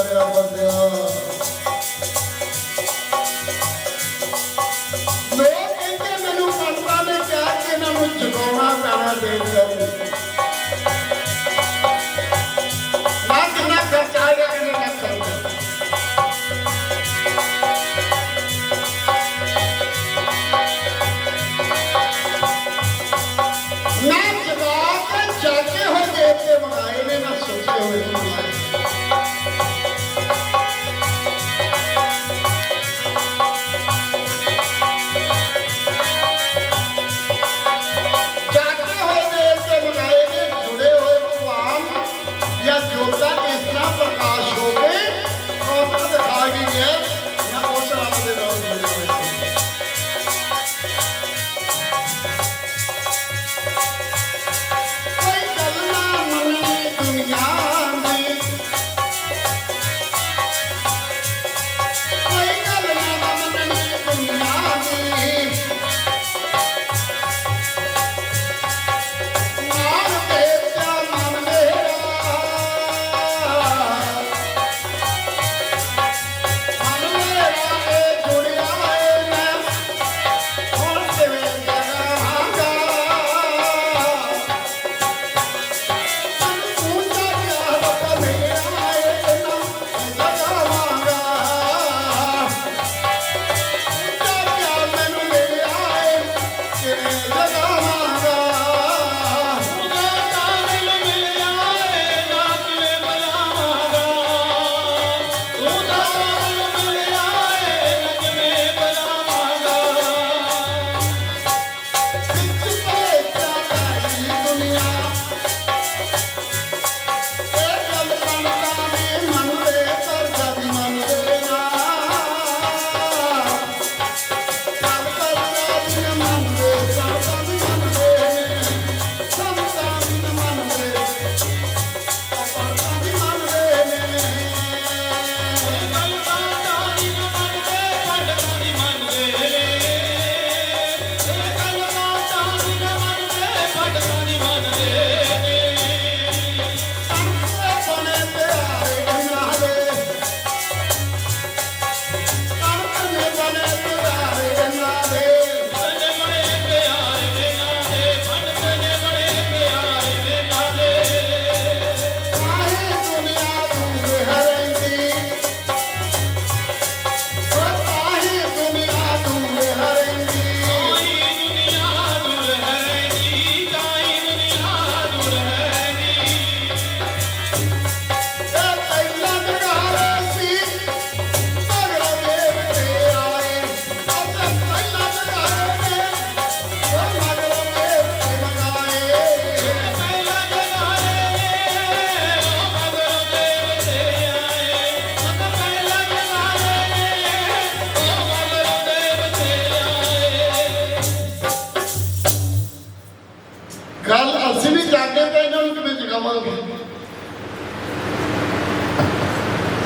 ਮਾਰਿਆ ਬੰਦਿਆ ਲੋਕ ਕਹਿੰਦੇ ਮੈਨੂੰ ਸੰਤਾਂ ਨੇ ਕਿਹਾ ਕਿ ਇਹਨਾਂ ਨੂੰ ਜਗਾਉਣਾ ਪੈਣਾ ਦੇਖ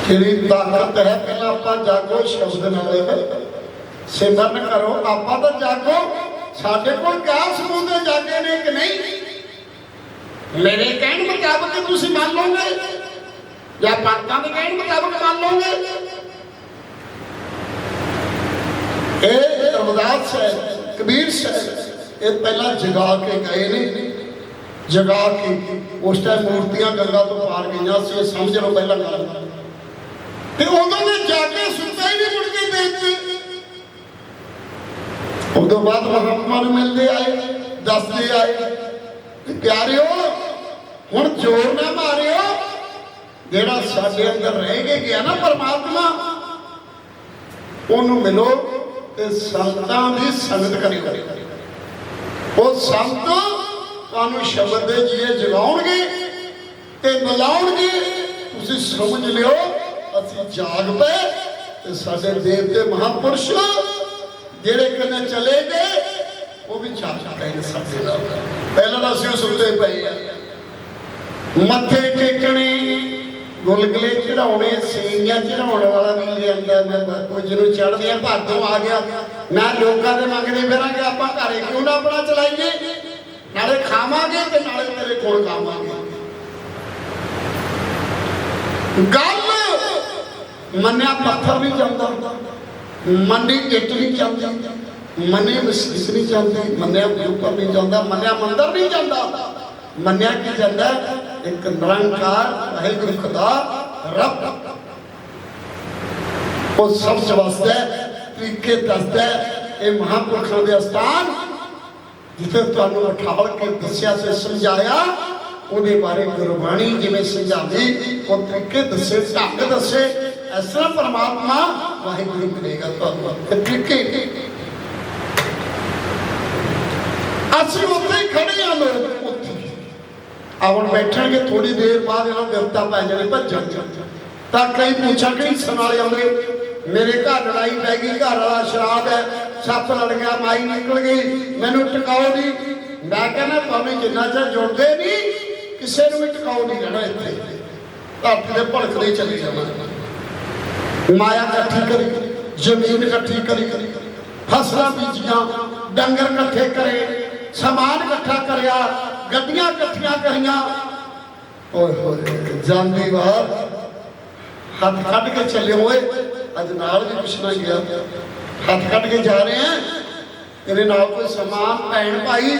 ਜਿਹੜੀ ਤਾਕਤ ਹੈ ਪਹਿਲਾਂ ਆਪਾਂ ਜਾਗੋ, ਸ਼ਬਦ ਨਾਲ ਸਿਮਰਨ ਕਰੋ, ਆਪਾਂ ਤਾਂ ਜਾਗੋ। ਸਾਡੇ ਕੋਲ ਕਿਆ ਸਬੂਤ ਹੈ ਜਾਗੇ ਨੇ ਕਿ ਨਹੀਂ? ਮੇਰੇ ਕਹਿਣ ਮੁਤਾਬਕ ਤੁਸੀਂ ਮੰਨ ਲਓਗੇ। ਜਾਂ ਪੰਡਤਾਂ ਦੇ ਕਹਿਣ ਮੁਤਾਬਕ ਮੰਨ ਲਓਗੇ। ਇਹ ਰਮਦਾਸ ਸਾਹਿਬ, ਕਬੀਰ ਸਾਹਿਬ, ਇਹ ਪਹਿਲਾਂ ਜਗਾ ਕੇ ਗਏ ਨੇ। ਜਗਾ ਕੇ ਉਸ ਟਾਈਮ ਮੂਰਤੀਆਂ ਗੰਗਾ ਤੋਂ ਪਾਰ ਗਈਆਂ ਸੀ, ਇਹ ਸਮਝ ਲਓ ਪਹਿਲਾਂ ਗੱਲ। ਤੇ ਉਦੋਂ ਨੇ ਜਾ ਕੇ ਸੁਣਦਾ ਹੀ ਨਹੀਂ ਮੁੜ ਕੇ ਦੇਖਦੇ ਉਦੋਂ ਬਾਅਦ ਮਹਾਤਮਾ ਨੂੰ ਮਿਲਦੇ ਆਏ, ਦੱਸਦੇ ਆਏ ਕਿ ਪਿਆਰਿਓ, ਹੁਣ ਜ਼ੋਰ ਨਾ ਮਾਰਿਓ। ਜਿਹੜਾ ਸਾਡੇ ਅੰਦਰ ਰਹਿ ਕੇ ਗਿਆ ਨਾ ਪਰਮਾਤਮਾ, ਉਹਨੂੰ ਮਿਲੋ ਤੇ ਸੰਤਾਂ ਦੀ ਸੰਗਤ ਕਰਿਓ। ਉਹ ਸੰਤ ਤੁਹਾਨੂੰ ਸ਼ਬਦ ਦੇ ਜੀਏ ਜਗਾਉਣਗੇ ਤੇ ਮਿਲਾਉਣਗੇ ਤੁਸੀਂ ਸਮਝ ਲਿਓ। ਅਸੀਂ ਜਾਗ ਪਏ ਤੇ ਸਾਡੇ ਦੇਵਤੇ ਮਹਾਪੁਰਸ਼ ਜਿਹੜੇ ਕਿਨੇ ਚਲੇ ਗਏ, ਉਹ ਵੀ ਜਾਗ ਪਏ ਸਾਡੇ ਨਾਲ ਪਹਿਲਾਂ ਤਾਂ ਅਸੀਂ ਸੁੱਤੇ ਪਏ ਆ। ਮੱਥੇ ਟੇਕਣੇ, ਗੁਲਗਲੇ ਚੜਾਉਣੇ, ਸੇਵੀਆਂ ਚੜਾਉਣ ਵਾਲਾ ਵੀ ਲਿਆਂਦਾ ਮੈਂ ਕੁਝ ਨੂੰ ਚੜਦੀਆਂ ਭਾਦੋਂ ਆ ਗਿਆ। ਮੈਂ ਲੋਕਾਂ ਦੇ ਮੰਗਦੇ ਫਿਰਾਂਗੇ, ਆਪਾਂ ਘਰੇ ਕਿਉਂ ਨਾ ਆਪਣਾ ਚਲਾਈਏ? ਨਾਲੇ ਖਾਵਾਂਗੇ ਤੇ ਨਾਲੇ ਤੇਰੇ ਕੋਲ ਖਾਵਾਂਗੇ। ਗੱਲ ਮੰਨਿਆ ਪੱਥਰ ਨਹੀਂ ਜਾਂਦਾ, ਮੰਨੀ ਇੱਟ ਨਹੀਂ ਜਾਂਦੀ, ਮੰਨੀ ਮਸੀਤ ਨਹੀਂ ਜਾਂਦੀ, ਮੰਨਿਆ ਉੱਪਰ ਨਹੀਂ ਜਾਂਦਾ, ਮੰਨਿਆ ਮੰਦਰ ਨਹੀਂ ਜਾਂਦਾ। ਮੰਨਿਆ ਕੀ ਜਾਂਦਾ? ਇੱਕ ਨਿਰੰਕਾਰ ਵਾਹਿਗੁਰੂ ਖੁਦਾ, ਰੱਬ। ਉਹ ਸਭ ਸਵਸਦਾ ਤਰੀਕੇ ਦੱਸਦਾ ਇਹ ਮਹਾਂਪੁਰਖਾਂ ਦੇ ਅਸਥਾਨ, ਜਿੱਥੇ ਤੁਹਾਨੂੰ ਉਠਾਵਲ ਕੇ ਦੱਸਿਆ ਤੇ ਸਮਝਾਇਆ, ਉਹਦੇ ਬਾਰੇ ਗੁਰਬਾਣੀ ਜਿਵੇਂ ਸਮਝਾਉਂਦੀ, ਉਹ ਤਰੀਕੇ ਦੱਸੇ, ਢੰਗ ਦੱਸੇ। ਇਸ ਤਰ੍ਹਾਂ ਪਰਮਾਤਮਾ ਵਾਹਿਗੁਰੂ ਕਰੇਗਾ ਤੁਹਾਨੂੰ। ਇਹ ਅਸੀਂ ਉੱਥੇ ਹੀ ਖੜੇ ਆ ਲੋਕ ਉੱਥੇ। ਆ ਬੈਠਣਗੇ ਥੋੜੀ ਦੇਰ ਬਾਅਦ ਇਹਨਾਂ ਨੂੰ ਪੈ ਜਾਣੀ ਭੱਜਣ। ਤਾਂ ਕਈ ਪੁੱਛਾਂ ਕਿ ਵਾਲੇ ਆਉਂਦੇ, ਮੇਰੇ ਘਰ ਲੜਾਈ ਪੈ ਗਈ, ਘਰ ਵਾਲਾ ਸ਼ਰਾਬ ਹੈ, ਸੱਪ ਲੜ ਗਿਆ, ਮਾਈ ਨਿਕਲ ਗਈ, ਮੈਨੂੰ ਟਿਕਾਓ ਨਹੀਂ। ਮੈਂ ਕਹਿੰਦਾ, ਭਾਵੇਂ ਜਿੰਨਾ ਚਿਰ ਜੁੜਦੇ ਨਹੀਂ, ਕਿਸੇ ਨੂੰ ਵੀ ਟਿਕਾਓ ਨਹੀਂ ਰਹਿਣਾ ਇੱਥੇ। ਧਰਤੀ ਦੇ ਭੜਕਦੇ ਚੱਲੀ ਜਾਣਾ। ਮਾਇਆ ਇਕੱਠੀ ਕਰੀ, ਜ਼ਮੀਨ ਇਕੱਠੀ ਕਰੀ, ਫਸਲਾਂ ਬੀਜੀਆਂ, ਡੰਗਰ ਇਕੱਠੇ ਕਰੇ, ਸਮਾਨ ਇਕੱਠਾ ਕਰਿਆ, ਗੱਡੀਆਂ ਇਕੱਠੀਆਂ ਕਰੀਆਂ। ਓਏ ਹੋਏ, ਜਾਂਦੀ ਵਾਰ ਹੱਥ ਕੱਢ ਕੇ ਚੱਲੇ ਹੋਏ, ਅੱਜ ਨਾਲ ਵੀ ਕੁਛ ਨਾ ਗਿਆ। ਹੱਥ ਕੱਢ ਕੇ ਜਾ ਰਹੇ ਆ ਤੇਰੇ ਨਾਲ ਕੋਈ ਸਮਾਨ ਭੈਣ ਭਾਈ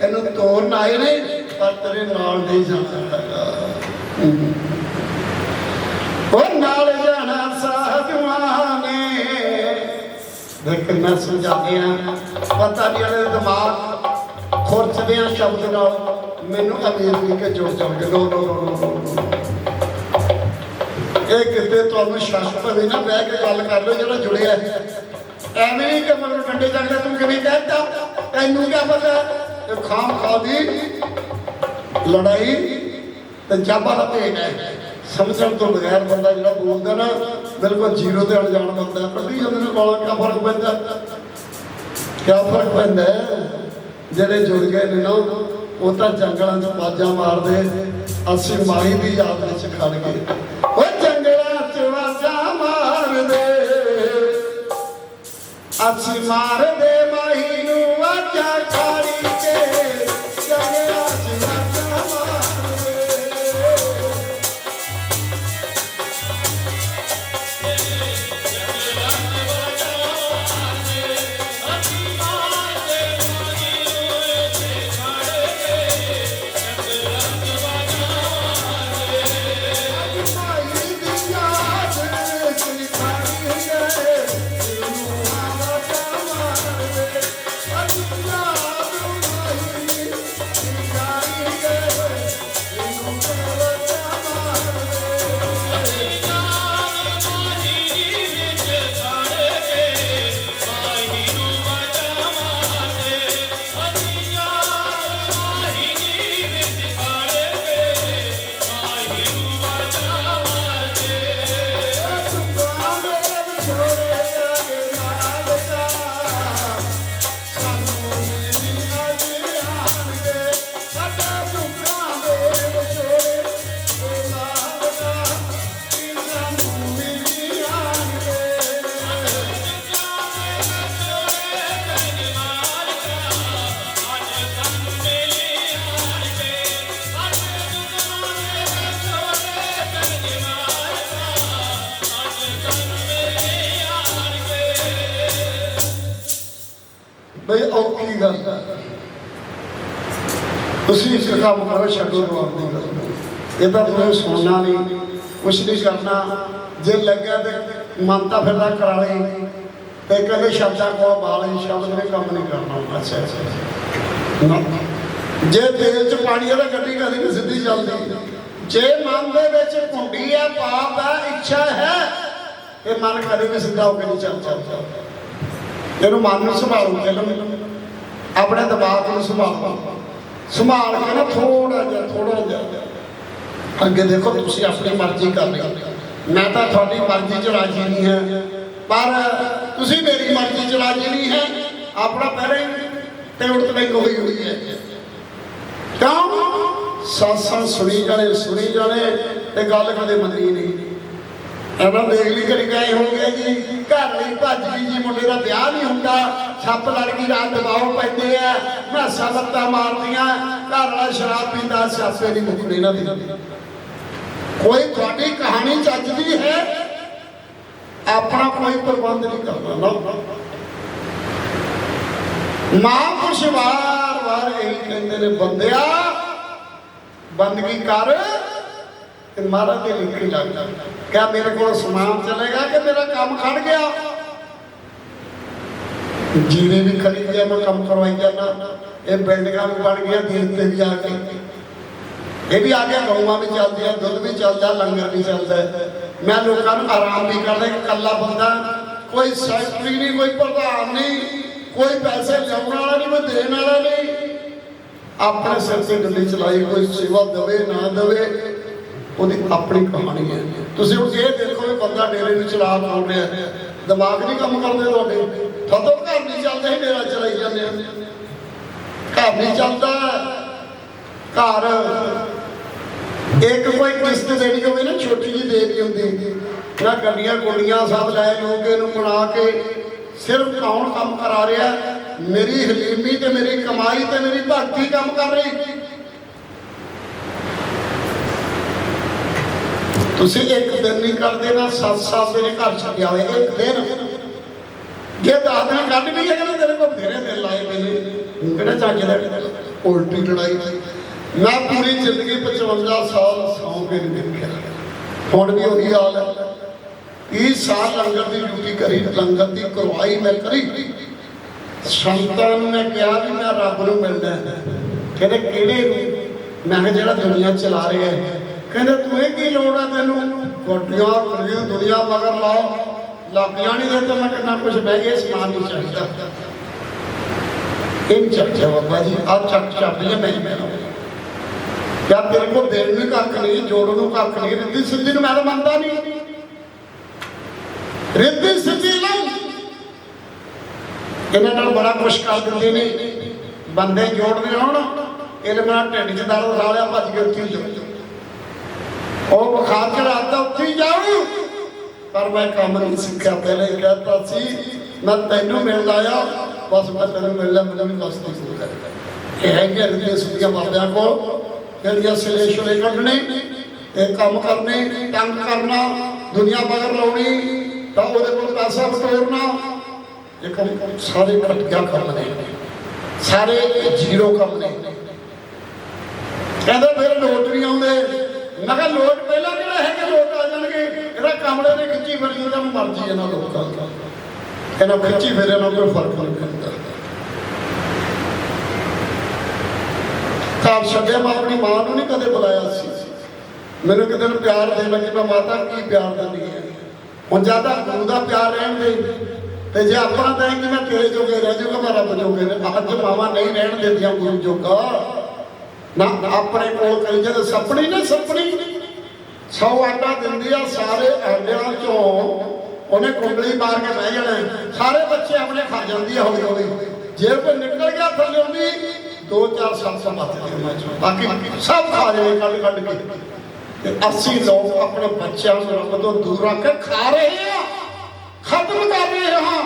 ਇਹਨੂੰ ਤੋਰਨ ਆਏ ਨੇ, ਪਰ ਤੇਰੇ ਨਾਲ ਨਹੀਂ ਜਾਂਦਾ। ਹੈਗਾ ਉਹ ਨਾਲ ਜਾਣਾ ਦੇਖ ਮੈਂ ਸਮਝਾਉਂਦੇ ਆ ਪਤਾ ਨਹੀਂ ਇਹਦੇ ਦਿਮਾਗ ਖੁਰਚਦੇ ਸ਼ਬਦ ਨਾਲ। ਮੈਨੂੰ ਅਮੀਰ ਨਹੀਂ ਜੁੜ ਜਾਣਗੇ ਨੋ ਨੋ ਨੋ ਇਹ ਕਿਤੇ ਤੁਹਾਨੂੰ ਸ਼ੱਕ ਪਵੇ ਨਾ ਬਹਿ ਕੇ ਗੱਲ ਕਰ ਲਓ ਜਿਹੜਾ ਜੁੜਿਆ ਐਵੇਂ ਨਹੀਂ ਕਿ ਮਗਰ ਡੰਡੇ ਚੱਕਦੇ ਤੂੰ ਕਿਵੇਂ ਕਹਿਤਾ ਤੈਨੂੰ ਕੀ ਪਤਾ? ਇਹ ਖਾਮ ਖਾਦੀ ਲੜਾਈ ਤੇ ਜਾਬਾ ਦਾ ਭੇਡ ਹੈ। ਸਮਝਣ ਤੋਂ ਬਗੈਰ ਬੰਦਾ ਜਿਹੜਾ ਬੋਲਦਾ ਨਾ ਬਿਲਕੁਲ ਜ਼ੀਰੋ ਤੇ ਅਣਜਾਣ ਬੰਦਾ ਕੱਢੀ ਜਾਂਦੇ ਨੇ ਕੋਲ ਕਿਆ ਫ਼ਰਕ ਪੈਂਦਾ? ਕਿਆ ਫ਼ਰਕ ਪੈਂਦਾ ਜਿਹੜੇ ਜੁੜ ਗਏ ਨੇ ਨਾ, ਉਹ ਤਾਂ ਜੰਗਲਾਂ 'ਚ ਬਾਜਾਂ ਮਾਰਦੇ, ਅਸੀਂ ਮਾਈ ਦੀ ਯਾਦ ਵਿੱਚ ਖੜ ਗਏ। ਓ ਜੰਗਲਾਂ 'ਚ ਬਾਜਾਂ ਮਾਰਦੇ, ਅਸੀਂ ਮਾਰਦੇ ਮਾਈ ਨੂੰ ਵਾਜਾ ਖਾੜੀ ਗੱਲ ਇਹ ਤਾਂ ਤੁਹਾਨੂੰ ਸੁਣਨਾ ਨਹੀਂ। ਕੁਛ ਨਹੀਂ ਕਰਨਾ। ਜੇ ਲੱਗਿਆ ਤੇ ਮੰਨਤਾ ਫਿਰਦਾ ਕਰਾ ਲਈ ਤੇ ਕਹਿੰਦੇ ਸ਼ਬਦਾਂ ਕੋਲ ਬਾਲ ਸ਼ਬਦ ਨੇ ਕੰਮ ਨਹੀਂ ਕਰਨਾ। ਅੱਛਾ ਅੱਛਾ ਜੇ ਤੇਲ ਚ ਪਾਣੀ ਆ ਗੱਡੀ ਕਦੀ ਨਹੀਂ ਸਿੱਧੀ ਚੱਲਦੀ। ਜੇ ਮਨ ਦੇ ਵਿੱਚ ਕੁੰਡੀ ਹੈ, ਪਾਪ ਹੈ, ਇੱਛਾ ਹੈ, ਇਹ ਮਨ ਕਦੇ ਵੀ ਸਿੱਧਾ ਹੋ ਕੇ ਨਹੀਂ ਚੱਲ ਚੱਲਦਾ ਇਹਨੂੰ ਮਨ ਨੂੰ ਸੰਭਾਲੋ ਪਹਿਲਾਂ ਆਪਣੇ ਦਿਮਾਗ ਨੂੰ ਸੰਭਾਲੋ। ਸੰਭਾਲ ਕੇ ਨਾ ਥੋੜਾ ਜਿਹਾ ਥੋੜਾ ਜਿਹਾ। ਅੱਗੇ ਦੇਖੋ ਤੁਸੀਂ ਆਪਣੀ ਮਰਜ਼ੀ ਕਰ ਰਹੇ ਮੈਂ ਤਾਂ ਤੁਹਾਡੀ ਮਰਜ਼ੀ 'ਚ ਰਾਜੀ ਨਹੀਂ ਹਾਂ। ਪਰ ਤੁਸੀਂ ਮੇਰੀ ਮਰਜ਼ੀ 'ਚ ਰਾਜੀ ਨਹੀਂ ਹੈ। ਆਪਣਾ ਪਹਿਲੇ ਤੇ ਉੜਤ ਹੋਈ ਹੋਈ ਹੈ। ਕਿਉਂ? ਸਾਸਾਂ ਸੁਣੀ ਜਾਣੇ ਸੁਣੀ ਜਾਣੇ ਇਹ ਗੱਲ ਕਦੇ ਮੰਨੀ ਨਹੀਂ। ਇਹਨਾਂ ਦੇਖ ਲਈ ਕਰੀ ਗਏ ਹੋਗੇ ਜੀ, ਘਰ ਲਈ ਭੱਜ ਗਈ ਜੀ, ਮੁੰਡੇ ਦਾ ਵਿਆਹ ਨਹੀਂ ਹੁੰਦਾ। ਸੱਪ ਲੜ ਗਈ ਰਾਤ ਦਬਾਓ ਪੈਂਦੇ ਆ, ਮੈਂ ਲੱਤਾਂ ਮਾਰਦੀਆਂ ਘਰ ਵਾਲਾ ਸ਼ਰਾਬ ਪੀਂਦਾ ਸਿਆਸੇ ਨਹੀਂ ਮੁੱਕਦੇ ਇਹਨਾਂ ਦੀ। ਕੋਈ ਤੁਹਾਡੀ ਕਹਾਣੀ ਚੱਜਦੀ ਹੈ? ਆਪਣਾ ਕੋਈ ਪ੍ਰਬੰਧ ਨਹੀਂ ਕਰਨਾ ਨਾ ਮਹਾਂਪੁਰਸ਼ ਵਾਰ ਵਾਰ ਇਹੀ ਕਹਿੰਦੇ ਨੇ, ਬੰਦਿਆ, ਬੰਦਗੀ ਕਰ ਤੇ ਮਹਾਰਾਜ ਦੇ ਲਿਖੀ ਲੱਗ ਜਾ। ਕਿਆ ਮੇਰੇ ਕੋਲ ਸਮਾਨ ਚਲੇਗਾ ਕਿ ਮੇਰਾ ਕੰਮ ਖੜ ਗਿਆ? ਜੀਰੇ ਵੀ ਖੜੀ ਗਿਆ ਮੈਂ ਕੰਮ ਕਰਵਾਈ ਜਾਂਦਾ। ਇਹ ਬਿਲਡਿੰਗਾਂ ਵੀ ਬਣ ਗਈਆਂ ਦੀਨ ਤੇ ਵੀ ਆ ਕੇ। ਇਹ ਵੀ ਆ ਗਿਆ ਗਊਆਂ ਵੀ ਚੱਲਦੀਆਂ ਦੁੱਧ ਵੀ ਚੱਲਦਾ, ਲੰਗਰ ਵੀ ਚੱਲਦਾ। ਮੈਂ ਲੋਕਾਂ ਨੂੰ ਆਰਾਮ ਵੀ ਕਰਦਾ ਇਕੱਲਾ ਬੰਦਾ, ਕੋਈ ਸੈਕਟਰੀ ਨਹੀਂ, ਕੋਈ ਪ੍ਰਧਾਨ ਨਹੀਂ, ਕੋਈ ਪੈਸੇ ਲਿਆਉਣ ਵਾਲਾ ਨਹੀਂ, ਕੋਈ ਦੇਣ ਵਾਲਾ ਨਹੀਂ। ਆਪਣੇ ਸਿਰ ਤੇ ਗੱਡੀ ਚਲਾਈ, ਕੋਈ ਸੇਵਾ ਦੇਵੇ, ਨਾ ਦੇਵੇ, ਉਹਦੀ ਆਪਣੀ ਕਹਾਣੀ ਹੈ। ਤੁਸੀਂ ਹੁਣ ਇਹ ਦੇਖੋ ਵੀ ਬੰਦਾ ਡੇਰੇ ਨੂੰ ਚਲਾ ਪਾਉ ਰਿਹਾ ਦਿਮਾਗ ਨਹੀਂ ਕੰਮ ਕਰਦੇ ਤੁਹਾਡੇ। ਤੁਹਾਡਾ ਘਰ ਨਹੀਂ ਚੱਲਦਾ ਹੀ ਡੇਰਾ ਚਲਾਈ ਜਾਂਦੇ ਆ। ਘਰ ਨਹੀਂ ਚੱਲਦਾ। ਘਰ ਇੱਕ ਕੋਈ ਕਿਸ਼ਤ ਦੇਣੀ ਹੋਵੇ ਨਾ, ਛੋਟੀ ਜਿਹੀ ਦੇਣੀ ਹੁੰਦੀ ਨਾ ਗੱਡੀਆਂ ਗੁੱਡੀਆਂ ਸਭ ਲੈ ਲੋਕ ਇਹਨੂੰ ਬਣਾ ਕੇ ਸਿਰਫ ਕੌਣ ਕੰਮ ਕਰਾ ਰਿਹਾ? ਮੇਰੀ ਹਲੀਮੀ ਤੇ ਮੇਰੀ ਕਮਾਈ ਤੇ ਮੇਰੀ ਭਗਤੀ ਕੰਮ ਕਰ ਰਹੀ। ਤੁਸੀਂ ਇੱਕ ਦਿਨ ਨਹੀਂ ਕਰਦੇ ਨਾ, ਸੱਤ ਸਾਲ ਮੇਰੇ ਘਰ ਛੱਡਿਆ ਹੋਇਆ, ਇੱਕ ਦਿਨ। ਜੇ ਦਸ ਦਿਨ ਕੱਢ ਵੀ ਹੈ ਕਹਿੰਦੇ ਤੇਰੇ ਕੋਲ ਫੇਰੇ ਦਿਨ ਲਾਏ ਮੈਨੇ ਕਿਹੜਾ ਚੱਜ ਦਾ? ਉਲਟੀ ਲੜਾਈ। ਮੈਂ ਪੂਰੀ ਜ਼ਿੰਦਗੀ 55 ਸਾਲ ਸੌਂ ਕੇ ਨਹੀਂ ਦੇਖਿਆ। ਹੁਣ ਵੀ ਉਹੀ ਹਾਲ ਹੈ। 30 ਸਾਲ ਲੰਗਰ ਦੀ ਡਿਊਟੀ ਕਰੀ, ਲੰਗਰ ਦੀ ਕਰਵਾਈ ਮੈਂ ਕਰੀ। ਸੰਤਾਂ ਨੂੰ ਮੈਂ ਕਿਹਾ ਵੀ ਮੈਂ ਰੱਬ ਨੂੰ ਮਿਲਣਾ ਕਹਿੰਦੇ, ਕਿਹੜੇ ਨੂੰ? ਮੈਂ ਕਿਹਾ, ਜਿਹੜਾ ਦੁਨੀਆ ਚਲਾ ਰਿਹਾ ਹੈ। ਕਹਿੰਦੇ, ਤੂੰ ਇਹ ਕੀ ਲੋੜ ਹੈ ਤੈਨੂੰ? ਕੋਟੀਆਂ ਕੁੜੀਆਂ ਦੁਨੀਆ ਮਗਰ ਲਾਓ। ਲੱਗ ਜਾਣੀ ਦੇ ਤਾਂ ਮੈਂ ਕਿੰਨਾ ਕੁਝ ਬਹਿ ਗਿਆ, ਸਮਾਨ ਨਹੀਂ ਚਾਹੀਦਾ। ਇਹ ਚੱਕ ਜਾ ਬਾਬਾ ਜੀ ਆ ਚੱਕ ਚੱਕ ਲਿਆ ਮੈਂ ਮੈਂ। ਕਿਆ ਤੇਰੇ ਕੋਲ ਦੇਣ ਨੂੰ ਕੱਖ ਨਹੀਂ ਜੋੜਨ ਨੂੰ ਕੱਖ ਨਹੀਂ। ਰਿੱਧੀ ਸਿੱਧੀ ਨੂੰ ਮੈਂ ਤਾਂ ਮੰਨਦਾ ਨਹੀਂ। ਰਿੱਧੀ ਸਿੱਧੀ ਲਈ ਇਹਨਾਂ ਨਾਲ ਬੜਾ ਕੁਛ ਕਰ ਦਿੰਦੇ ਨੇ। ਬੰਦੇ ਜੋੜਦੇ ਹੋਣ ਇਹਨੇ ਢਿੱਡ 'ਚ ਦਰਦ ਲਾ ਭੱਜ ਕੇ ਉੱਥੇ ਜਾਓ ਉਹ ਬੁਖਾਰ ਚੜਾਤਾ ਉੱਥੇ ਹੀ ਪਰ ਮੈਂ ਕੰਮ ਨਹੀਂ ਸਿੱਖਿਆ, ਪਹਿਲੇ ਹੀ ਕਹਿਤਾ ਸੀ, ਮੈਂ ਤੈਨੂੰ ਮਿਲਣ ਆਇਆ, ਬਸ ਮੈਂ ਤੈਨੂੰ ਮਿਲ ਲਿਆ ਮੈਨੂੰ ਵੀ ਬਸ ਨਹੀਂ ਸ਼ੁਰੂ ਕਰ ਇਹ ਹੈ ਕਿ ਰਿੱਧੀ ਸਿੱਧੀਆਂ ਬਾਬਿਆਂ ਕੋਲ। ਜਿਹੜੀਆਂ ਸਿਲੇ ਸ਼ੁਲੇ ਕੱਢਣੇ ਇਹ ਕੰਮ ਕਰਨੇ, ਤੰਗ ਕਰਨਾ, ਦੁਨੀਆ ਮਗਰ ਲਾਉਣੀ, ਤਾਂ ਉਹਦੇ ਕੋਲ ਪੈਸਾ ਬਟੋਰਨਾ। ਇਹ ਸਾਰੇ ਘਟਿਆ ਕੰਮ ਨੇ। ਸਾਰੇ ਜ਼ੀਰੋ ਕੰਮ ਨੇ। ਕਹਿੰਦਾ ਫਿਰ ਲੋਟ ਨਹੀਂ ਆਉਂਦੇ। ਮੈਂ ਕਿਹਾ ਲੋਟ ਪਹਿਲਾਂ ਕਿਹੜਾ ਹੈ ਕਿ ਲੋਟ ਆ ਜਾਣਗੇ? ਇਹਦਾ ਕਮਲੇ ਨੇ ਖਿੱਚੀ ਫਿਰੀ ਉਹਦਾ ਮਰਜ਼ੀ ਇਹਨਾਂ ਲੋਕਾਂ ਦਾ। ਇਹਨਾਂ ਖਿੱਚੀ ਫਿਰੇ ਨਾਲ ਕੋਈ ਫ਼ਰਕ ਨਹੀਂ ਪੈਂਦਾ। ਤਾਂ ਛੱਡਿਆ, ਮੈਂ ਆਪਣੀ ਮਾਂ ਨੂੰ ਨਹੀਂ ਕਦੇ ਬੁਲਾਇਆ ਸੀ। ਮੈਨੂੰ ਕਿਤੇ ਨੂੰ ਪਿਆਰ ਦੇਣ ਲੱਗੀ, ਮੈਂ ਮਾਤਾ ਕੀ ਪਿਆਰ ਦਿੰਦੀ ਹੈ? ਹੁਣ ਜ਼ਿਆਦਾ ਗੁਰੂ ਦਾ ਪਿਆਰ ਰਹਿਣ ਦੇ ਤੇ ਜੇ ਆਪਣਾ ਤਾਂ ਕਿ ਮੈਂ ਤੇਰੇ ਜੋਗੇ ਰਹਿ ਜਾਊਗਾ, ਮੈਂ ਰੱਬ ਜੋਗੇ ਨੇ ਅੱਜ ਮਾਵਾ ਨਹੀਂ ਰਹਿਣ ਦਿੰਦੀਆਂ ਗੁਰੂ ਜੋਗਾ। ਨਾ ਆਪਣੇ ਕੋਲ ਕਰੀ ਜਦ, ਸੱਪਣੀ ਨਾ ਸਪਣੀ। ਸੌ ਆਟਾ ਦਿੰਦੀ ਆ ਸਾਰੇ ਆਂਡਿਆਂ ਚੋਂ। ਉਹਨੇ ਕੁੰਡਲੀ ਮਾਰ ਕੇ ਬਹਿ ਜਾਣਾ। ਸਾਰੇ ਬੱਚੇ ਆਪਣੇ ਖਾ ਜਾਂਦੀ ਆ ਹੌਲੀ ਹੌਲੀ ਜੇ ਕੋਈ ਨਿਕਲ ਗਿਆ ਥੱਲੇ ਉਹਦੀ ਦੋ ਚਾਰ ਸੱਤ ਸੱਤ ਬਾਕੀ ਸਭ ਖਾ ਜਾਣੇ ਕੱਢ ਕੱਢ ਕੇ। ਤੇ ਅਸੀਂ ਲੋਕ ਆਪਣੇ ਬੱਚਿਆਂ ਨੂੰ ਰੱਬ ਤੋਂ ਦੂਰ ਰੱਖ ਕੇ ਖਾ ਰਹੇ ਆ। ਖਤਮ ਕਰ ਰਹੇ ਹਾਂ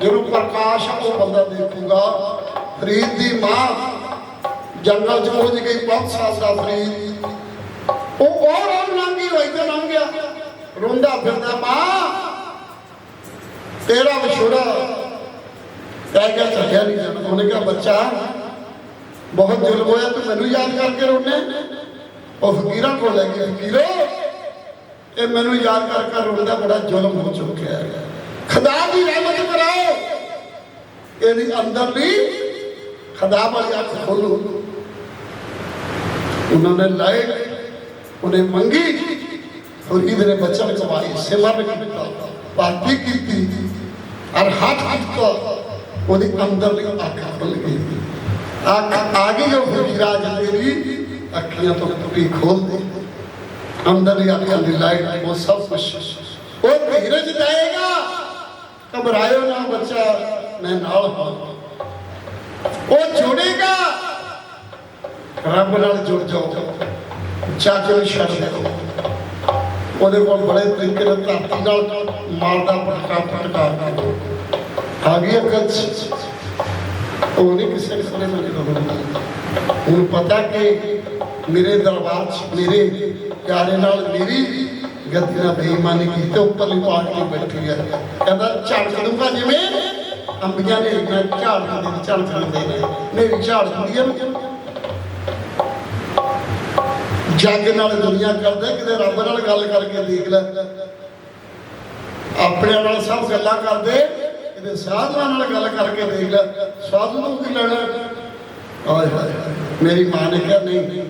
ਜਿਹਨੂੰ ਪ੍ਰਕਾਸ਼ ਉਹ ਬੰਦਾ ਦੇਖੂਗਾ, ਫਰੀਦ ਦੀ ਮਾਂ, ਜੰਗਲ ਚ ਪਹੁੰਚ ਗਈ ਬਹੁਤ ਸਾਲ ਦਾ ਫਰੀਦ। ਉਹ ਉਹ ਰੋਣ ਲੰਗੀ ਹੋਈ ਤੇ ਲੰਘ ਗਿਆ। ਰੋਂਦਾ ਫਿਰਦਾ, ਮਾਂ, ਤੇਰਾ ਵਿਛੋੜਾ ਕਹਿ ਗਿਆ ਚੱਲਿਆ ਨਹੀਂ ਜਾਣਾ ਉਹਨੇ ਕਿਹਾ, ਬੱਚਾ, ਬਹੁਤ ਜ਼ੁਲਮ ਹੋਇਆ ਤੂੰ ਮੈਨੂੰ ਯਾਦ ਕਰਕੇ ਰੋਣੇ ਉਹ ਫਕੀਰਾਂ ਕੋਲ ਲੈ ਗਿਆ ਫਕੀਰੋ, ਇਹ ਮੈਨੂੰ ਯਾਦ ਕਰ ਕਰ ਰੋਂਦਾ, ਬੜਾ ਜ਼ੁਲਮ ਹੋ ਚੁੱਕਿਆ ਹੈ। ਖੁਦਾ ਦੀ ਰਹਿਮਤ ਕਰਾਓ। ਇਹਦੀ ਅੰਦਰਲੀ ਖੁਦਾ ਵਾਲੀ ਅੱਖ ਖੋਲੋ। ਉਹਨਾਂ ਨੇ ਲਾਇਕ ਉਹਨੇ ਮੰਗੀ ਫਰੀਦ ਨੇ ਬਚਨ ਕਮਾਈ ਸਿਮਰਨ ਕੀਤਾ ਭਗਤੀ ਕੀਤੀ ਔਰ ਹੱਥ ਕੀਤਾ। ਉਹਦੀ ਅੰਦਰਲੀ ਅੱਖ ਖੁੱਲ ਗਈ। ਅੱਖ ਆ ਗਈ ਜੋ ਫਕੀਰਾ ਜਿਹੜੀ ਅੱਖੀਆਂ ਤੋਂ ਟੁੱਟੀ ਖੋਲ ਦੇ। ਅੰਦਰਲੀ ਅੱਖਾਂ ਦੀ ਲਾਈਟ ਉਹ ਸਭ ਕੁਝ ਉਹ ਧੀਰਜ ਦੇਗਾ ਘਬਰਾਇਓ ਨਾ ਬੱਚਾ, ਮੈਂ ਨਾਲ ਹਾਂ। ਉਹ ਜੁੜੇਗਾ। ਰੱਬ ਨਾਲ ਜੁੜ ਜਾਓ। ਚਾਚੇ ਛੱਡ ਦਿਓ। ਉਹਦੇ ਕੋਲ ਬੜੇ ਤਰੀਕੇ ਨਾਲ ਧਰਤੀ ਨਾਲ ਮਾਰਦਾ ਪਟਕਾ ਪਟਕਾ ਕੇ ਆ ਗਈ ਉਹ ਨਹੀਂ ਕਿਸੇ ਕਿਸੇ ਨੂੰ ਨਹੀਂ ਹੁਣ ਪਤਾ ਕਿ ਮੇਰੇ ਦਰਬਾਰ ਚ ਮੇਰੇ ਪਿਆਰੇ ਨਾਲ ਮੇਰੀ ਗੱਦੀ ਨਾਲ ਬੇਈਮਾਨੀ ਕੀਤੀ, ਉੱਪਰਲੀ ਪਾਰਟੀ ਬੈਠੀ ਹੈ ਕਹਿੰਦਾ ਝੜਕ ਦੂੰਗਾ ਜਿਵੇਂ ਅੰਬੀਆਂ ਨੇ ਮੈਂ ਝਾੜ ਦਿੰਦੇ ਨੇ ਦਿੰਦੇ ਨੇ ਮੇਰੀ ਝਾੜ ਦਿੰਦੀ ਹੈ ਜੱਗ ਨਾਲ ਦੁਨੀਆ ਕਰਦਾ, ਕਿਤੇ ਰੱਬ ਨਾਲ ਗੱਲ ਕਰਕੇ ਦੇਖ ਲੈ। ਆਪਣੇ ਨਾਲ ਸਭ ਗੱਲਾਂ ਕਰਦੇ। ਕਿਤੇ ਸਾਧੂਆਂ ਨਾਲ ਗੱਲ ਕਰਕੇ ਦੇਖ ਲੈ, ਸਾਧੂ ਨੂੰ ਕੀ ਲੈਣਾ? ਆਏ ਹਾਏ। ਮੇਰੀ ਮਾਂ ਨੇ ਕਿਹਾ, ਨਹੀਂ,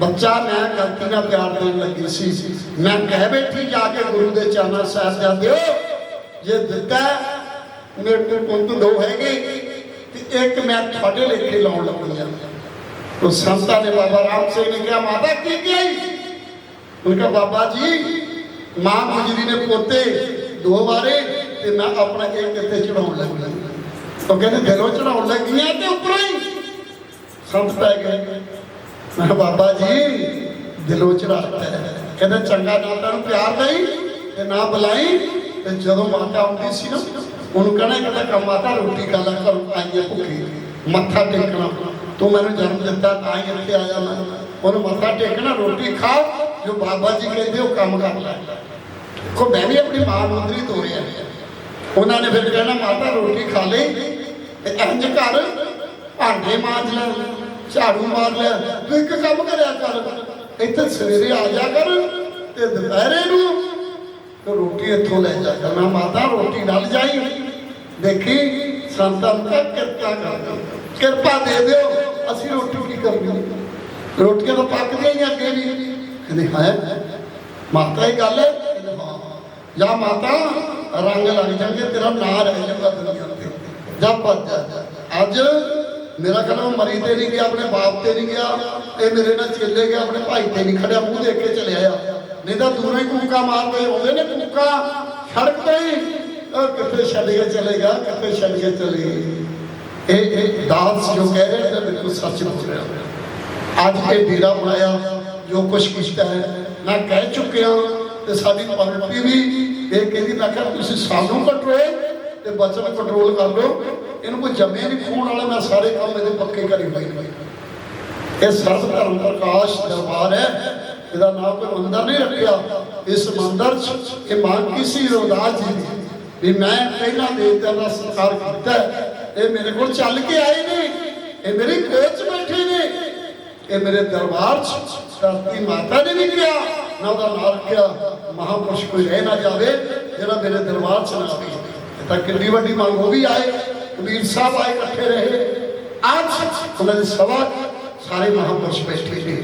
ਬੱਚਾ ਮੈਂ ਗਲਤੀ ਨਾਲ ਪਿਆਰ ਦੇਣ ਲੱਗੀ ਸੀ। ਮੈਂ ਕਹਿ ਬੈਠੀ ਜਾ ਕੇ ਗੁਰੂ ਦੇ ਚਰਨਾਂ ਸਾਹਿਬ ਜਾਂਦੇ ਹੋ ਜੇ ਦਿੱਤਾ, ਮੇਰੇ ਕੋਲ ਪੁੰਤ ਦੋ ਹੈਗੇ, ਤੇ ਇੱਕ ਮੈਂ ਤੁਹਾਡੇ ਲੇਖੇ ਲਾਉਣ ਲੱਗੀ ਆ। ਉਹ ਸੰਤਾਂ ਨੇ ਬਾਬਾ ਰਾਮ ਸਿੰਘ ਨੇ ਕਿਹਾ, ਮਾਤਾ, ਕੀ ਕਹੀ ਉਹਨੇ ਕਿਹਾ, ਬਾਬਾ ਜੀ, ਮਾਂ ਗੁਜਰੀ ਨੇ ਪੋਤੇ ਦੋ ਵਾਰੇ ਤੇ ਮੈਂ ਆਪਣਾ ਇੱਕ ਇੱਥੇ ਚੜਾਉਣ ਲੱਗੀ। ਉਹ ਕਹਿੰਦੇ ਦਿਲੋਂ ਚੜਾਉਣ ਲੱਗੀਆਂ ਤੇ ਉੱਪਰੋਂ ਹੀ ਸੰਤ ਪੈ ਗਏ। ਮੈਂ ਬਾਬਾ ਜੀ, ਦਿਲੋਂ ਚੜਾਤਾ ਕਹਿੰਦਾ, ਚੰਗਾ ਨਾ ਤੈਨੂੰ ਪਿਆਰ ਨਹੀਂ ਤੇ ਨਾ ਬੁਲਾਈ ਤੇ ਜਦੋਂ ਮਾਤਾ ਆਉਂਦੀ ਸੀ ਨਾ, ਉਹਨੂੰ ਕਹਿਣਾ ਕਹਿੰਦਾ ਕੰਮ ਰੋਟੀ ਖਾ ਲੈ ਕਰ ਆਈਏ ਭੁੱਖੀ, ਮੱਥਾ ਟੇਕਣਾ। ਤੂੰ ਮੈਨੂੰ ਜਨਮ ਦਿੱਤਾ, ਤਾਂ ਹੀ ਇੱਥੇ ਆਇਆ ਮੈਂ। ਉਹਨੂੰ ਮੱਥਾ ਟੇਕਣਾ, ਰੋਟੀ ਖਾ, ਜੋ ਬਾਬਾ ਜੀ ਕਹਿੰਦੇ, ਉਹ ਕੰਮ ਕਰ ਲੈ। ਕੋ ਮੈਂ ਵੀ ਆਪਣੀ ਮਾਂ ਨੂੰ ਅੰਦਰ ਹੀ ਤੋਰਿਆ। ਉਹਨਾਂ ਨੇ ਫਿਰ ਕਹਿਣਾ, ਮਾਤਾ, ਰੋਟੀ ਖਾ ਲਈ ਤੇ ਇੰਜ ਕਰ, ਭਾਂਡੇ ਮਾਂਜ ਲੈ, ਝਾੜੂ ਮਾਰ ਲੈ, ਤੂੰ ਇੱਕ ਕੰਮ ਕਰਿਆ ਕਰ, ਇੱਥੇ ਸਵੇਰੇ ਆ ਜਾ ਕਰ ਤੇ ਦੁਪਹਿਰੇ ਨੂੰ ਤੇ ਰੋਟੀ ਇੱਥੋਂ ਲੈ ਜਾ ਕਰ। ਮੈਂ ਮਾਤਾ, ਰੋਟੀ ਨਾਲ ਜਾਈ। ਦੇਖੀ, ਸੰਤਾਂ ਦਾ ਕਿਰਪਾ ਕਰ ਦਿਓ। ਕਿਰਪਾ ਦੇ ਦਿਓ, ਅਸੀਂ ਰੋਟੀ ਕੀ ਕਰਨੀ? ਰੋਟੀਆਂ ਤਾਂ ਪੱਕਦੀਆਂ ਹੀ ਅੱਗੇ ਵੀ। ਕਹਿੰਦੇ, ਹੈ? ਮਾਤਾ, ਇਹ ਗੱਲ ਹੈ? ਹਾਂ। ਜਾਂ ਮਾਤਾ ਰੰਗ ਲੱਗ ਜਾਣਗੇ, ਤੇਰਾ ਨਾਂ ਰਹਿ ਜਾਊਗਾ ਦੁਨੀਆ ਤੇ। ਜਾ ਭੱਜ ਜਾ। ਅੱਜ ਮੇਰਾ ਕਲਮ ਮਰੀ ਤੇ ਨਹੀਂ ਗਿਆ, ਆਪਣੇ ਬਾਪ ਤੇ ਨਹੀਂ ਗਿਆ, ਇਹ ਮੇਰੇ ਨਾਲ ਚੱਲੇ ਗਿਆ, ਆਪਣੇ ਭਾਈ ਤੇ ਨਹੀਂ ਖੜਿਆ, ਮੂੰਹ ਦੇਖ ਕੇ ਚਲਿਆ ਆ ਨਹੀਂ ਤਾਂ ਦੂਰੋਂ ਹੀ ਕੂਕਾ ਮਾਰਦੇ ਆਉਂਦੇ ਨੇ ਕੂਕਾ। ਸੜਕ ਤੇ ਹੀ ਕਿੱਥੇ ਛੱਡ ਕੇ ਚਲੇਗਾ ਕਿੱਥੇ ਛੱਡ ਕੇ ਚਲੇ ਇਹ ਇਹ ਦਾਸ ਜੋ ਕਹਿ ਰਹੇ ਨੇ ਬਿਲਕੁਲ ਸੱਚ ਬੋਲ ਰਿਹਾ। ਅੱਜ ਇਹ ਡੇਰਾ ਬਣਾਇਆ, ਜੋ ਕੁਛ ਕੀਤਾ ਹੈ, ਮੈਂ ਕਹਿ ਚੁੱਕਿਆ। ਤੇ ਸਾਡੀ ਪਾਰਟੀ ਵੀ ਇਹ ਕਹਿੰਦੀ, ਮੈਂ ਕਿਹਾ, ਤੁਸੀਂ ਸਾਨੂੰ ਕੰਟਰੋਲ ਤੇ ਬਚਨ ਕੰਟਰੋਲ ਕਰ ਲਓ। ਇਹਨੂੰ ਕੋਈ ਜੰਮੇ ਨਹੀਂ ਖੂਨ ਵਾਲਾ, ਮੈਂ ਸਾਰੇ ਕੰਮ ਇਹਦੇ ਪੱਕੇ ਕਰੀ ਹੋਏ ਇਹ ਸਰਬ ਧਰਮ ਪ੍ਰਕਾਸ਼ ਦਰਬਾਰ ਹੈ। ਇਹਦਾ ਨਾਮ ਕੋਈ ਮੰਦਰ ਨਹੀਂ ਰੱਖਿਆ। ਇਸ ਮੰਦਰ 'ਚ, ਇਹ ਮਾਂ ਕਿਸੇ ਰੋਦਾਸ ਜੀ ਵੀ ਮੈਂ ਪਹਿਲਾਂ ਦੇਵਤਾ ਦਾ ਸਤਿਕਾਰ ਕੀਤਾ ਇਹ ਮੇਰੇ ਕੋਲ ਚੱਲ ਕੇ ਆਏ ਨੇ। ਇਹ ਮੇਰੀ ਕੋਚ ਬੈਠੇ ਨੇ। ਇਹ ਮੇਰੇ ਦਰਬਾਰ 'ਚ ਧਰਤੀ ਮਾਤਾ ਨੇ ਵੀ ਕਿਹਾ। ਨਾ ਉਹਦਾ ਨਾਂ ਰੱਖਿਆ ਮਹਾਪੁਰਸ਼ ਕੋਈ ਰਹਿ ਨਾ ਜਾਵੇ, ਜਿਹੜਾ ਮੇਰੇ ਦਰਬਾਰ 'ਚ ਨਾ ਆਵੇ। ਇਹ ਤਾਂ ਕਿੰਨੀ ਵੱਡੀ ਮੰਗ ਉਹ ਵੀ ਆਏ, ਕਬੀਰ ਸਾਹਿਬ ਆਏ, ਇਕੱਠੇ ਰਹੇ। ਅੱਜ ਉਹਨਾਂ ਦੀ ਸਭਾ 'ਚ ਸਾਰੇ ਮਹਾਪੁਰਸ਼ ਬੈਠੇ ਨੇ।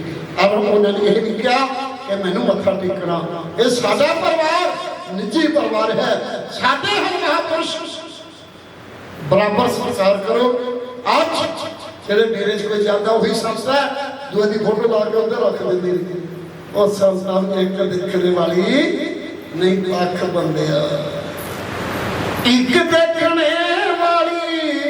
ਔਰ ਉਹਨਾਂ ਨੇ ਇਹ ਵੀ ਕਿਹਾ ਕਿ ਮੈਨੂੰ ਮੱਥਾ ਟੇਕਣਾ। ਇਹ ਸਾਡਾ ਪਰਿਵਾਰ, ਨਿੱਜੀ ਪਰਿਵਾਰ ਹੈ। ਸਾਡੇ ਹਰ ਮਹਾਪੁਰਸ਼ ਬਰਾਬਰ ਸਤਿਕਾਰ ਕਰੋ। ਅੱਜ ਜਿਹੜੇ ਮੇਰੇ ਚ ਕੋਈ ਜਾਂਦਾ, ਉਹੀ ਸੰਸਥਾ ਹੈ। ਦੂਏ ਦੀ ਫੋਟੋ ਲਾ ਕੇ ਉੱਧਰ ਰੱਖ ਦਿੰਦੀ ਨੇ ਉਹ ਸੰਸਥਾ ਨੂੰ ਇੱਕ ਦੇਖਣੇ ਵਾਲੀ ਨਹੀਂ ਲੱਖ ਬੰਦੇ ਆ। ਇੱਕ ਦੇਖਣੇ ਵਾਲੀ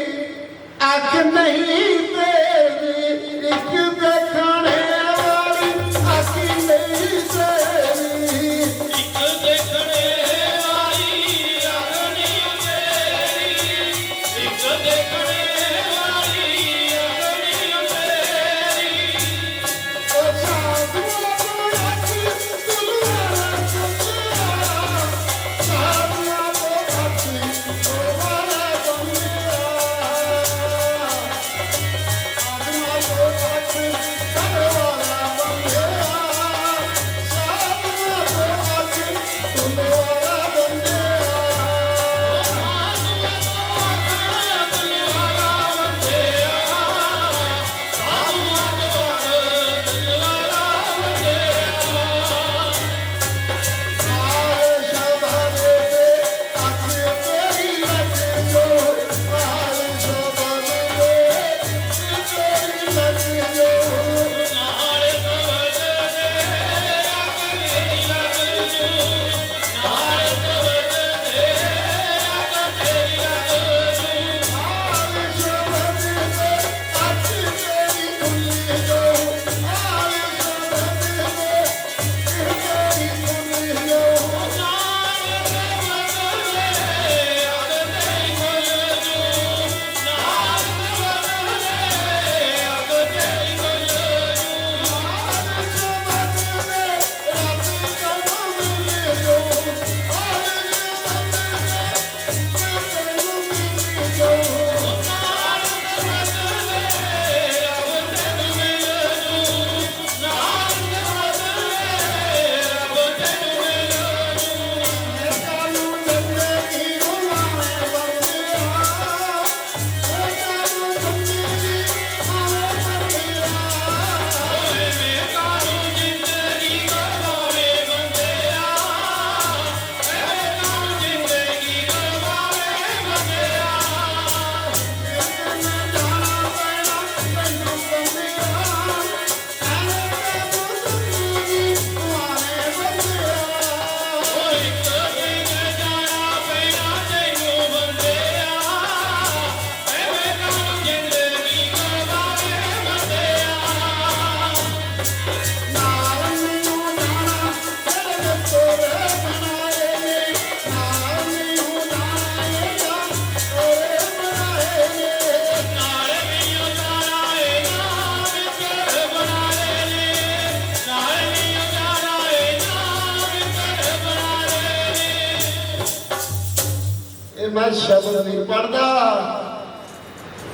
ਸ਼ਬਦ ਨਹੀਂ ਪੜਦਾ।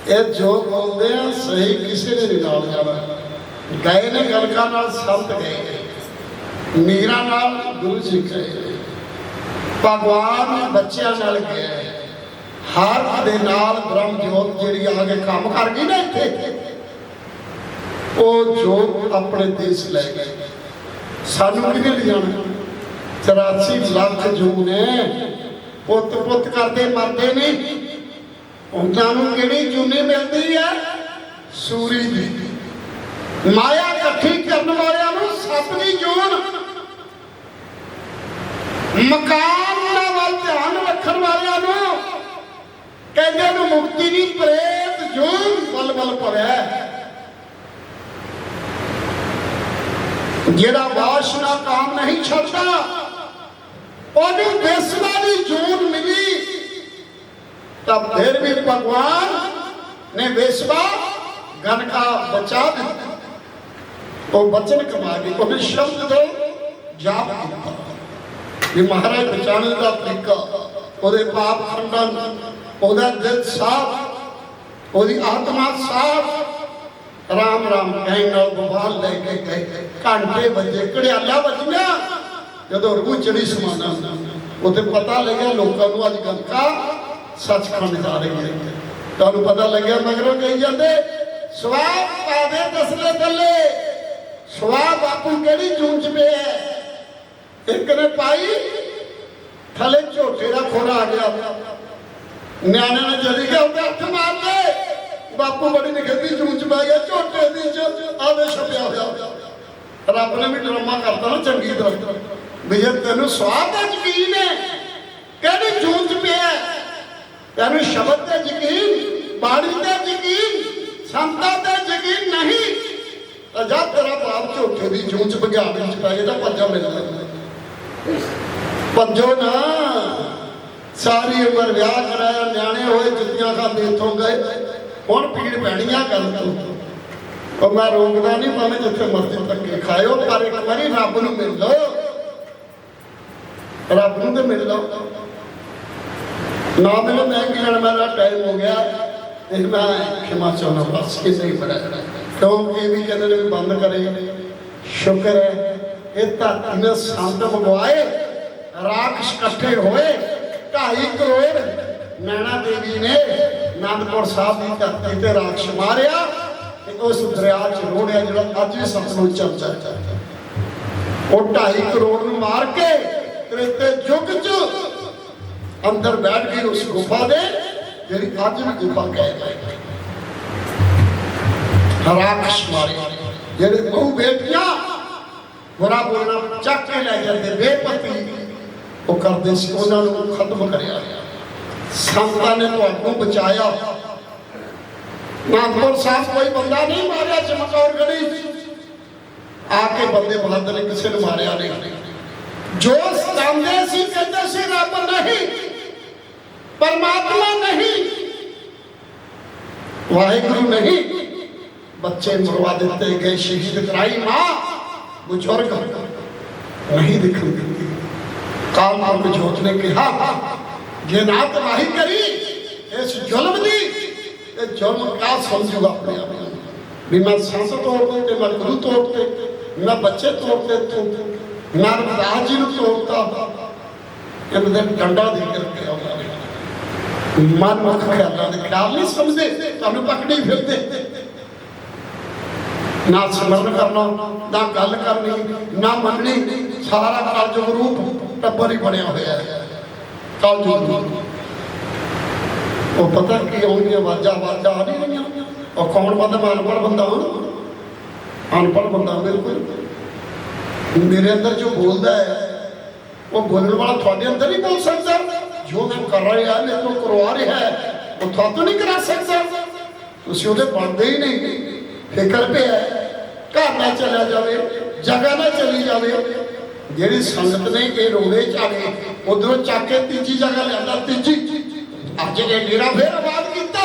ਇਹ ਜੋ ਬੋਲਦੇ ਆ, ਸਹੀ ਕਿਸੇ ਨੇ ਨਹੀਂ ਨਾਲ ਜਾਣਾ। ਗਏ ਨੇ ਗਲਕਾ ਨਾਲ ਸੰਤ ਗਏ ਮੀਰਾ ਨਾਲ ਗੁਰੂ ਜੀ ਗਏ ਨੇ। ਬੱਚਿਆਂ ਨਾਲ ਗਿਆ ਹਰ ਦੇ ਨਾਲ ਬ੍ਰਹਮ ਜੋਤ ਜਿਹੜੀ ਆ ਕੇ ਕੰਮ ਕਰ ਗਈ ਨਾ ਇੱਥੇ। ਉਹ ਜੋਤ ਆਪਣੇ ਦੇਸ਼ ਲੈ ਗਏ ਸਾਨੂੰ ਕਿਹਨੇ ਲਿਜਾਣਾ 84 ਲੱਖ ਜੂ ਨੇ ਪੁੱਤ ਪੁੱਤ ਕਰਦੇ ਮਰਦੇ ਨਹੀਂ ਉਹਨਾਂ ਨੂੰ ਕਿਹੜੀ ਜੂਨੀ ਮਿਲਦੀ ਹੈ ਸੂਰੀ ਦੀ। ਮਾਇਆ ਇਕੱਠੀ ਕਰਨ ਵਾਲਿਆਂ ਨੂੰ ਸੱਪ ਦੀ ਜੂਨ। ਮਕਾਨ ਦਾ ਵੱਲ ਧਿਆਨ ਰੱਖਣ ਵਾਲਿਆਂ ਨੂੰ ਕਹਿੰਦੇ ਨੂੰ ਮੁਕਤੀ ਦੀ ਪ੍ਰੇਤ ਜੂਨ ਬਲ ਬਲ ਭਰਿਆ ਹੈ। ਜਿਹੜਾ ਵਾਸ਼ਨਾ ਕਾਮ ਨਹੀਂ ਛੱਡਦਾ ਉਹਨੂੰ ਬੇਸਵਾ ਦੀ ਜੂਨ ਮਿਲੀ, ਤਾਂ ਫਿਰ ਵੀ ਭਗਵਾਨ ਨੇ ਬੇਸਵਾ ਗਨ ਬਚਾ ਦਿੱਤਾ। ਉਹ ਬਚਨ ਕਮਾ ਗਈ ਉਹ ਸ਼ਬਦ ਦੇ ਜਾਪ ਕੀਤਾ। ਵੀ ਮਹਾਰਾਜ ਬਚਾਉਣ ਦਾ ਤਰੀਕਾ, ਉਹਦੇ ਪਾਪ ਖੰਡਨ, ਉਹਦਾ ਦਿਲ ਸਾਫ਼, ਉਹਦੀ ਆਤਮਾ ਸਾਫ਼। ਰਾਮ ਰਾਮ ਕਹਿਣ ਨਾਲ ਬਵਾਲ ਲੈ ਕੇ ਗਏ। ਘੰਟੇ ਵੱਜੇ, ਘੜਿਆਲਾ ਵੱਜੀਆਂ। ਜਦੋਂ ਰੂਹ ਚੜੀ ਸਮਾਨਾ ਉਹਦੇ ਪਤਾ ਲੱਗਿਆ ਲੋਕਾਂ ਨੂੰ ਅੱਜ ਗੰਕਾ ਸੱਚਖੰਡ ਜਾ ਰਹੀ ਹੈ ਤੁਹਾਨੂੰ ਪਤਾ ਲੱਗਿਆ ਮਗਰੋਂ ਕਹੀ ਜਾਂਦੇ ਸਵਾਬ ਪਾਵੇ ਦਸਲੇ ਥੱਲੇ। ਸਵਾਬ ਬਾਪੂ ਕਿਹੜੀ ਜੂਨ ਚ ਹੈ? ਇੱਕ ਨੇ ਪਾਈ, ਥੱਲੇ ਝੋਟੇ ਦਾ ਖੋਰਾ ਆ ਗਿਆ। ਨਿਆਣੇ ਨੇ ਜਦੀ ਗਿਆ ਉਹਦੇ ਹੱਥ ਮਾਰ ਦੇ ਬਾਪੂ ਬੜੀ ਨਿਖੇਤੀ ਜੂਨ ਚ ਗਿਆ, ਝੋਟੇ ਦੀ ਚ ਆਵੇ ਛਪਿਆ ਹੋਇਆ। ਰੱਬ ਨੇ ਵੀ ਡਰਾਮਾ ਕਰਤਾ ਨਾ ਚੰਗੀ ਤਰ੍ਹਾਂ। ਵੀ ਜੇ ਤੈਨੂੰ ਸਵਾਦ ਦਾ ਯਕੀਨ ਹੈ। ਕਿਹੜੀ ਜੂਨ ਚ ਪਿਆ ਤੈਨੂੰ ਸ਼ਬਦ ਤੇ ਯਕੀਨ, ਬਾਣੀ ਤੇ ਯਕੀਨ, ਸੰਤਾਂ ਤੇ ਯਕੀਨ ਨਹੀਂ। ਤਾਂ ਜਦ ਤੇਰਾ ਬਾਪ ਝੋਟੇ ਦੀ ਜੂਨ ਚ ਭਗਿਆਨ ਵਿੱਚ ਪੈ ਗਿਆ ਤਾਂ ਪੰਜਾ ਮਿਲ ਭੱਜੋ ਨਾ। ਸਾਰੀ ਉਮਰ ਵਿਆਹ ਕਰਾਇਆ, ਨਿਆਣੇ ਹੋਏ, ਜੁੱਤੀਆਂ ਖਾਂਦੇ ਇੱਥੋਂ ਗਏ। ਹੁਣ ਪੀੜ ਪੈਣੀਆਂ ਗੱਲ ਤੋਂ। ਉਹ ਮੈਂ ਰੋਕਦਾ ਨਹੀਂ, ਭਾਵੇਂ ਜਿੱਥੇ ਮਰਜ਼ੀ ਧੱਕੇ ਖਾਇਓ, ਪਰ ਇੱਕ ਵਾਰੀ ਰੱਬ ਨੂੰ ਮਿਲ ਲਓ। ਰੱਬ ਨੂੰ ਤੇ ਮਿਲ ਲਓ। ਨਾ ਮਿਲੋ, ਮੈਂ ਕੀ ਮੇਰਾ ਟਾਈਮ ਹੋ ਗਿਆ ਇਹ ਮੈਂ ਖਿਮਾ ਚਾਹੁੰਦਾ ਬਸ ਕਿਸੇ ਹੀ ਬੜਾ ਕਿਉਂਕਿ ਇਹ ਵੀ ਕਹਿੰਦੇ ਨੇ, ਬੰਦ ਕਰੇ। ਸ਼ੁਕਰ ਹੈ, ਇਹ ਧਰਤੀ ਨੇ ਸੰਤ ਮੰਗਵਾਏ। ਰਾਖਸ਼ ਇਕੱਠੇ ਹੋਏ। 2.5 ਕਰੋੜ ਨੈਣਾ ਦੇਵੀ ਨੇ ਆਨੰਦਪੁਰ ਸਾਹਿਬ ਦੀ ਧਰਤੀ ਤੇ ਰਾਖਸ਼ ਮਾਰਿਆ ਤੇ ਉਸ ਦਰਿਆ 'ਚ ਰੋੜਿਆ ਜਿਹੜਾ ਅੱਜ ਵੀ ਸਤਲੁਜ ਚੱਲਦਾ ਹੈ। ਉਹ 2.5 ਕਰੋੜ ਨੂੰ ਮਾਰ ਕੇ ਤ੍ਰੇਤੇ ਯੁੱਗ 'ਚ ਅੰਦਰ ਬੈਠ ਗਈ ਉਸ ਗੁਫਾ ਦੇ ਜਿਹੜੀ ਅੱਜ ਵੀ ਗੁਫਾ ਕਹੇ ਰਾਖਸ਼ ਮਾਰੇ। ਜਿਹੜੇ ਬਹੁ ਬੇਟੀਆਂ ਬੁਰਾ ਬੋਲਣਾ ਚੱਕ ਕੇ ਲੈ ਜਾਂਦੇ, ਬੇਪਤੀ। ਉਹ ਕਰਦੇ ਸੀ, ਉਹਨਾਂ ਨੂੰ ਖਤਮ ਕਰਿਆ। ਸੰਤਾਂ ਨੇ ਤੁਹਾਨੂੰ ਬਚਾਇਆ। ਨਾਗਪੁਰ ਸਾਹਿਬ ਕੋਈ ਬੰਦਾ ਨਹੀਂ ਮਾਰਿਆ, ਚਮਕੌਰ ਗੜੀ ਆ ਕੇ ਬੰਦੇ ਬਹਾਦਰ ਨੇ ਕਿਸੇ ਨੂੰ ਮਾਰਿਆ ਨਹੀਂ। ਜੋ ਸਤਾਉਂਦੇ ਸੀ ਕਹਿੰਦੇ ਸੀ ਰੱਬ ਨਹੀਂ ਪਰਮਾਤਮਾ ਨਹੀਂ ਵਾਹਿਗੁਰੂ ਨਹੀਂ ਬੱਚੇ ਮਰਵਾ ਦਿੱਤੇ ਗਏ ਸ਼ਹੀਦ ਕਰਾਈ ਮਾਂ ਬਜ਼ੁਰਗ ਨਹੀਂ ਦਿਖਣ ਦਿੰਦੀ ਕਾਲ ਮਾਰਗ ਜੋਤ ਨੇ ਕਿਹਾ ਜੇ ਨਾ ਤਬਾਹੀ ਕਰੀ ਇਸ ਜ਼ੁਲਮ ਦੀ ਇਹ ਜ਼ੁਲਮ ਕਾ ਸਮਝੂਗਾ ਆਪਣੇ ਆਪ ਨੂੰ ਵੀ ਮੈਂ ਸੰਸ ਤੋੜਦੇ ਤੇ ਮੈਂ ਗੁਰੂ ਤੋੜਦੇ ਮੈਂ ਬੱਚੇ ਤੋੜਦੇ ਰਾਜ ਜੀ ਨੂੰ ਤੋੜਦਾ ਇਹਨਾਂ ਦੇ ਡੰਡਾ ਦੇ ਕੇ ਰੱਖਿਆ ਮਨ ਮੁਖ ਖਿਆਲਾਂ ਦੇ ਖਿਆਲ ਨਹੀਂ ਸਮਝਦੇ, ਤੁਹਾਨੂੰ ਪਕੜੀ ਫਿਰਦੇ। ਨਾ ਸਮਰਨ ਕਰਨਾ, ਨਾ ਗੱਲ ਕਰਨੀ, ਨਾ ਮੰਨਣੀ, ਸਾਰਾ ਕਲਯੁਗ ਰੂਪ ਟੱਬਰ ਹੀ ਬਣਿਆ ਹੋਇਆ ਹੈ। ਕਲਯੁਗ ਰੂਪ। ਉਹ ਪਤਾ ਕੀ ਆਉਂਦੀਆਂ ਆਵਾਜ਼ਾਂ ਆਵਾਜ਼ਾਂ ਆ ਨਹੀਂ ਰਹੀਆਂ। ਉਹ ਕੌਣ ਬੰਦਾ ਮੈਂ ਅਨਪੜ੍ਹ ਬੰਦਾ ਹਾਂ ਅਨਪੜ੍ਹ ਬੰਦਾ ਬਿਲਕੁਲ। ਮੇਰੇ ਅੰਦਰ ਜੋ ਬੋਲਦਾ ਹੈ, ਉਹ ਬੋਲਣ ਵਾਲਾ ਤੁਹਾਡੇ ਅੰਦਰ ਨਹੀਂ ਬੋਲ ਸਕਦਾ। ਜੋ ਮੈਂ ਕਰ ਰਿਹਾ, ਮੇਰੇ ਤੋਂ ਕਰਵਾ ਰਿਹਾ ਹੈ, ਉਹ ਤੁਹਾਤੋਂ ਨਹੀਂ ਕਰਾ ਸਕਦਾ। ਤੁਸੀਂ ਉਹਦੇ ਬਣਦੇ ਹੀ ਨਹੀਂ। ਫਿਕਰ ਪਿਆ ਘਰ ਨਾ ਚਲਾ ਜਾਵੇ, ਜਗ੍ਹਾ ਨਾ ਚਲੀ ਜਾਵੇ। ਜਿਹੜੀ ਸੰਗਤ ਨੇ ਇਹ ਰੋੜੇ ਝਾੜੇ ਉਧਰੋਂ ਚੱਕ ਕੇ ਤੀਜੀ ਜਗ੍ਹਾ ਲਿਆਂਦਾ, ਤੀਜੀ। ਅੱਜ ਇਹ ਡੇਰਾ ਫੇਰ ਆਬਾਦ ਕੀਤਾ।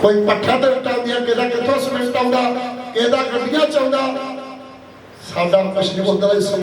ਕੋਈ ਪੱਠਾ ਤੇ ਉਟਾਉਂਦੀਆਂ ਕਿਹਦਾ ਕਿੱਥੋਂ ਸਿਮੈਂਟ ਆਉਂਦਾ, ਕਿਹਦਾ ਗੱਡੀਆਂ ਚ ਆਉਂਦਾ ਸਾਡਾ ਕੁਛ ਨਹੀਂ ਹੁੰਦਾ ਇਸ